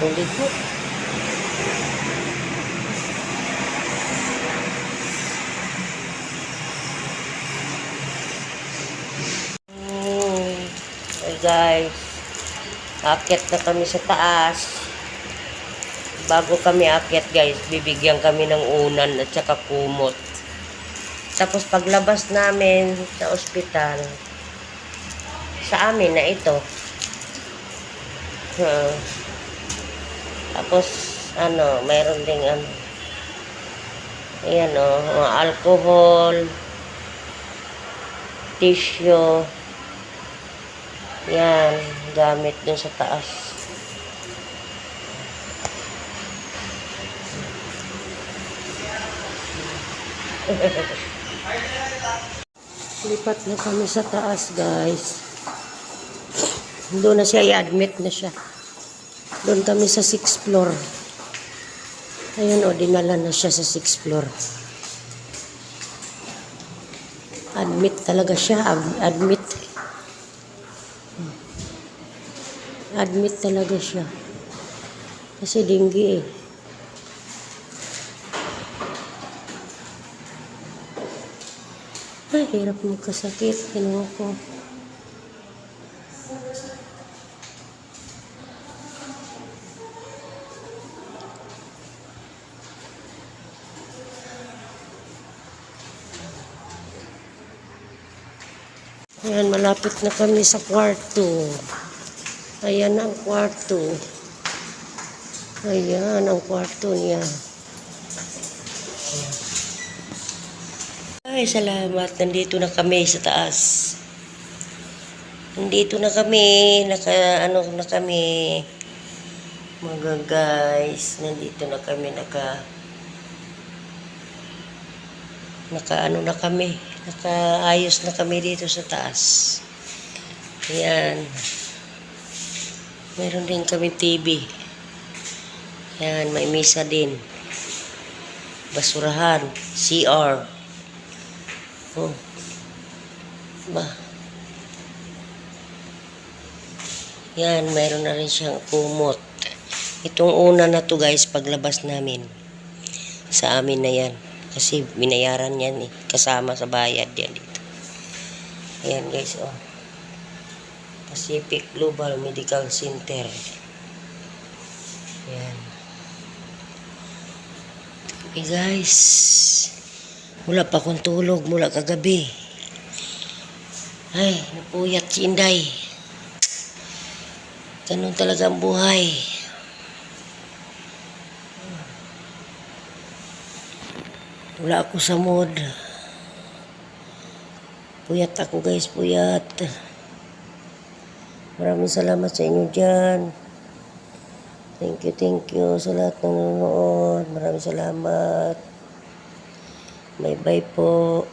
itong likod. Hmm. Guys, akit na kami sa taas. Bago kami akit guys, bibigyan kami ng unan at saka kumot. Tapos paglabas namin sa ospital, sa amin na ito. Hmm. Tapos, ano, mayroon ding ano, ayan o, mga alcohol, tissue, yan, gamit dun sa taas. Lipat na kami sa taas, guys. Doon na siya, i-admit na siya. Doon kami sa 6th floor. Ayun o, dinala na siya sa 6th floor. Admit talaga siya, ad- admit. Admit talaga siya. Kasi dinggi eh. Ay, hirap magkasakit. Kinuha ko. Ayan, malapit na kami sa kwarto. Ayan ang kwarto. Ayan ang kwarto niya. Ay, salamat. Nandito na kami sa taas. Nandito na kami. Naka, ano na kami. Mga guys. Nandito na kami. Naka, naka ano na kami. Nakaayos na kami dito sa taas. Ayan. Meron din kami TV. Ayan, may misa din. Basurahan. CR. Oh. Ba. Yan, mayroon na rin siyang kumot. Itong una na to guys, paglabas namin. Sa amin na yan. Kasi binayaran yan eh. Kasama sa bayad yan dito. Ayan guys, oh. Pacific Global Medical Center. Ayan. Okay guys. Wala pa akong tulog mula kagabi. Ay, napuyat si Inday. Ganun talaga ang buhay. Wala ako sa mood. Puyat ako guys, puyat. Maraming salamat sa inyo dyan. Thank you, thank you sa lahat ng nanonood. Maraming salamat. Bye-bye po.